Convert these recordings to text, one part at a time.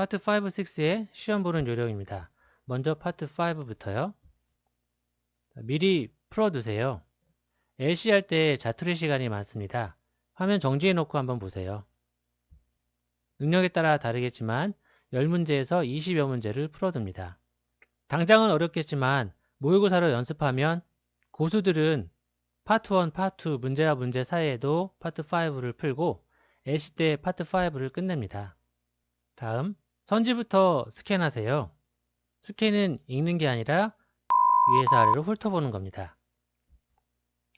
파트 5, 6의 시험 보는 요령입니다. 먼저 파트 5부터요. 미리 풀어두세요. LC 할 때 자투리 시간이 많습니다. 화면 정지해 놓고 한번 보세요. 능력에 따라 다르겠지만 10문제에서 20여 문제를 풀어둡니다. 당장은 어렵겠지만 모의고사로 연습하면 고수들은 파트 1, 파트 2 문제와 문제 사이에도 파트 5를 풀고 LC 때 파트 5를 끝냅니다. 다음 선지부터 스캔하세요. 스캔은 읽는 게 아니라 위에서 아래로 훑어보는 겁니다.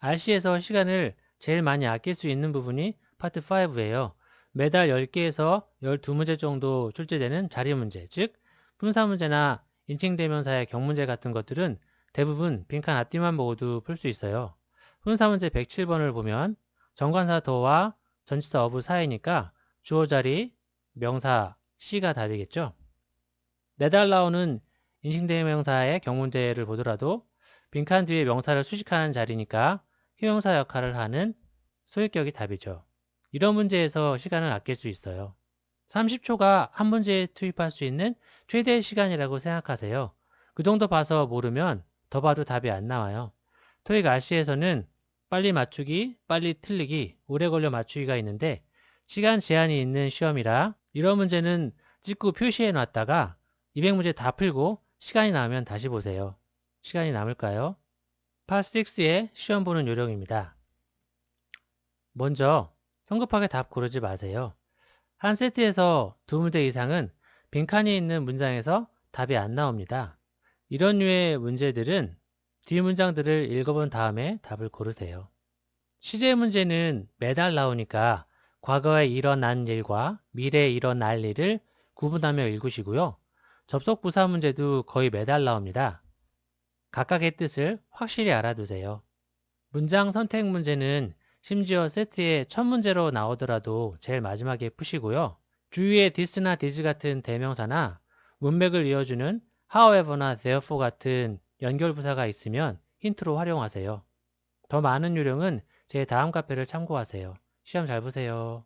RC에서 시간을 제일 많이 아낄 수 있는 부분이 파트 5예요. 매달 10개에서 12문제 정도 출제되는 자리 문제, 즉 분사 문제나 인칭 대명사의 경문제 같은 것들은 대부분 빈칸 앞뒤만 보고도 풀 수 있어요. 분사 문제 107번을 보면 정관사 더와 전치사 어부 사이니까 주어 자리, 명사, C가 답이겠죠. 매달 나오는 인칭대명사의 경문제를 보더라도 빈칸 뒤에 명사를 수식하는 자리니까 형용사 역할을 하는 소유격이 답이죠. 이런 문제에서 시간을 아낄 수 있어요. 30초가 한 문제에 투입할 수 있는 최대의 시간이라고 생각하세요. 그 정도 봐서 모르면 더 봐도 답이 안 나와요. 토익 RC에서는 빨리 맞추기, 빨리 틀리기, 오래 걸려 맞추기가 있는데 시간 제한이 있는 시험이라 이런 문제는 찍고 표시해 놨다가 200문제 다 풀고 시간이 나오면 다시 보세요. 시간이 남을까요? 파6의 시험 보는 요령입니다. 먼저 성급하게 답 고르지 마세요. 한 세트에서 두 문제 이상은 빈칸이 있는 문장에서 답이 안 나옵니다. 이런 류의 문제들은 뒤 문장들을 읽어본 다음에 답을 고르세요. 시제 문제는 매달 나오니까 과거에 일어난 일과 미래에 일어날 일을 구분하며 읽으시고요. 접속 부사 문제도 거의 매달 나옵니다. 각각의 뜻을 확실히 알아두세요. 문장 선택 문제는 심지어 세트의 첫 문제로 나오더라도 제일 마지막에 푸시고요. 주위에 this나 this 같은 대명사나 문맥을 이어주는 however나 therefore 같은 연결부사가 있으면 힌트로 활용하세요. 더 많은 요령은 제 다음 카페를 참고하세요. 시험 잘 보세요.